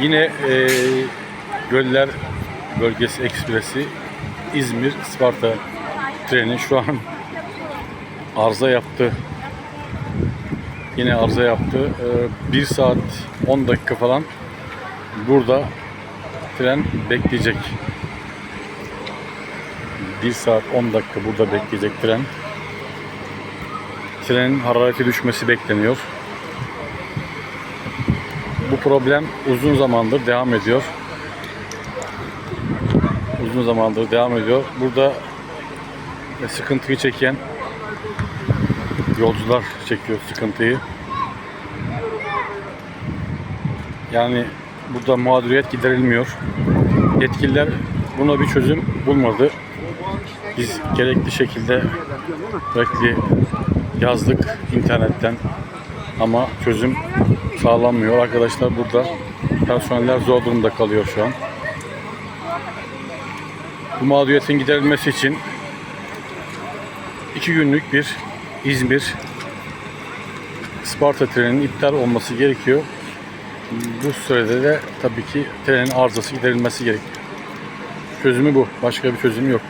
Yine e, Göller Bölgesi Ekspresi İzmir Sparta treni şu an arıza yaptı. Yine arıza yaptı. 1 saat 10 dakika falan burada tren bekleyecek. 1 saat 10 dakika burada bekleyecek tren. Trenin harareti düşmesi bekleniyor. Bu problem uzun zamandır devam ediyor. Uzun zamandır devam ediyor. Burada e, sıkıntıyı çeken yolcular çekiyor sıkıntıyı. Yani burada mağduriyet giderilmiyor. Yetkililer buna bir çözüm bulmadı. Biz gerekli şekilde sürekli yazdık internetten ama çözüm sağlanmıyor. Arkadaşlar burada personeller zor durumda kalıyor şu an. Bu mağduriyetin giderilmesi için iki günlük bir İzmir Sparta treninin iptal olması gerekiyor. Bu sürede de tabii ki trenin arızası giderilmesi gerekiyor. Çözümü bu. Başka bir çözüm yok.